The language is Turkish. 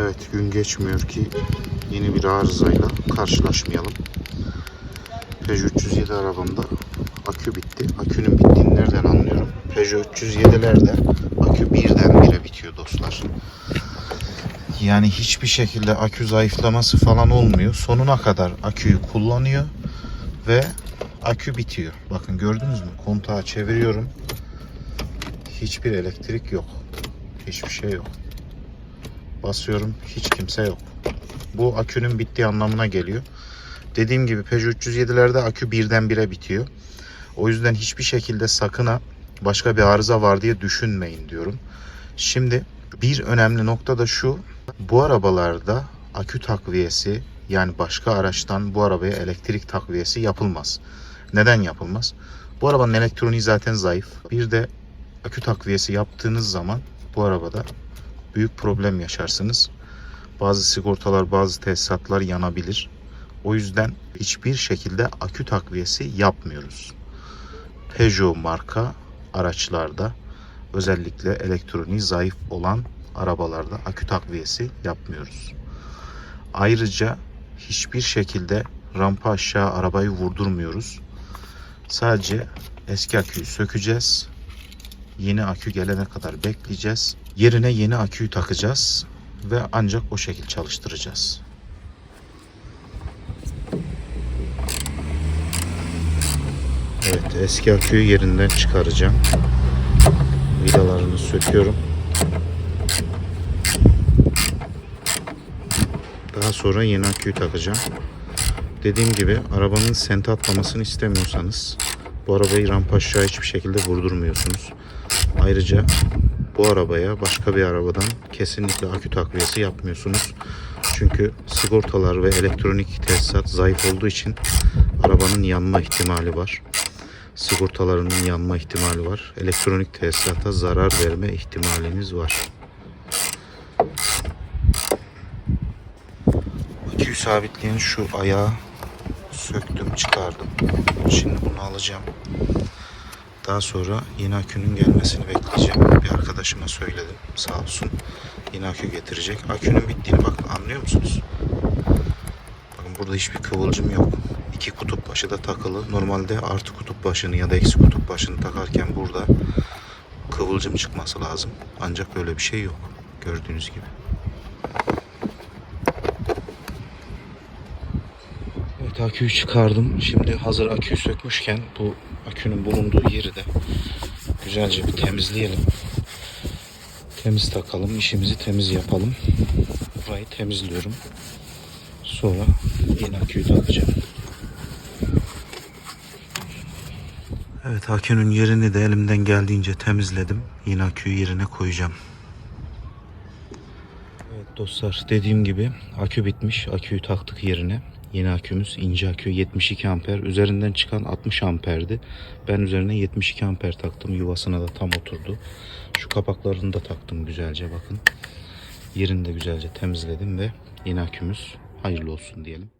Evet gün geçmiyor ki yeni bir arızayla karşılaşmayalım. Peugeot 307 arabamda akü bitti. Akünün bittiğini nereden anlıyorum? Peugeot 307'lerde akü birden bire bitiyor dostlar. Yani hiçbir şekilde akü zayıflaması falan olmuyor. Sonuna kadar aküyü kullanıyor ve akü bitiyor. Bakın gördünüz mü? Kontağı çeviriyorum. Hiçbir elektrik yok. Hiçbir şey yok. Basıyorum hiç kimse yok. Bu akünün bittiği anlamına geliyor. Dediğim gibi Peugeot 307'lerde akü birden bire bitiyor. O yüzden hiçbir şekilde sakın ha başka bir arıza var diye düşünmeyin diyorum. Şimdi bir önemli nokta da şu. Bu arabalarda akü takviyesi yani başka araçtan bu arabaya elektrik takviyesi yapılmaz. Neden yapılmaz? Bu arabanın elektroniği zaten zayıf. Bir de akü takviyesi yaptığınız zaman bu arabada büyük problem yaşarsınız. Bazı sigortalar, bazı tesisatlar yanabilir. O yüzden hiçbir şekilde akü takviyesi yapmıyoruz. Peugeot marka araçlarda özellikle elektroniği zayıf olan arabalarda akü takviyesi yapmıyoruz. Ayrıca hiçbir şekilde rampa aşağı arabayı vurdurmuyoruz. Sadece eski aküyü sökeceğiz. Yeni akü gelene kadar bekleyeceğiz. Yerine yeni aküyü takacağız ve ancak o şekil çalıştıracağız. Evet eski aküyü yerinden çıkaracağım. Vidalarını söküyorum. Daha sonra yeni aküyü takacağım. Dediğim gibi arabanın sente atlamasını istemiyorsanız bu arabayı rampa aşağı hiçbir şekilde vurdurmuyorsunuz. Ayrıca bu arabaya başka bir arabadan kesinlikle akü takviyesi yapmıyorsunuz. Çünkü sigortalar ve elektronik tesisat zayıf olduğu için arabanın yanma ihtimali var. Sigortalarının yanma ihtimali var. Elektronik tesisata zarar verme ihtimaliniz var. Aküyü sabitleyen şu ayağı söktüm çıkardım. Şimdi bunu alacağım. Daha sonra yeni akünün gelmesini bekleyeceğim. Bir arkadaşıma söyledim. Sağ olsun. Yeni akü getirecek. Akünün bittiğini bakın anlıyor musunuz? Bakın burada hiçbir kıvılcım yok. İki kutup başı da takılı. Normalde artı kutup başını ya da eksi kutup başını takarken burada kıvılcım çıkması lazım. Ancak öyle bir şey yok. Gördüğünüz gibi. Evet aküyü çıkardım. Şimdi hazır aküyü sökmüşken bu akünün bulunduğu yeri de güzelce bir temizleyelim. Temiz takalım. işimizi temiz yapalım. Burayı temizliyorum. Sonra yeni aküyü takacağım. Evet akünün yerini de elimden geldiğince temizledim. Yine aküyü yerine koyacağım. Evet dostlar dediğim gibi akü bitmiş. Aküyü taktık yerine. Yeni akümüz ince akü 72 amper. Üzerinden çıkan 60 amperdi. Ben üzerine 72 amper taktım. Yuvasına da tam oturdu. Şu kapaklarını da taktım güzelce bakın. Yerini de güzelce temizledim ve yeni akümüz hayırlı olsun diyelim.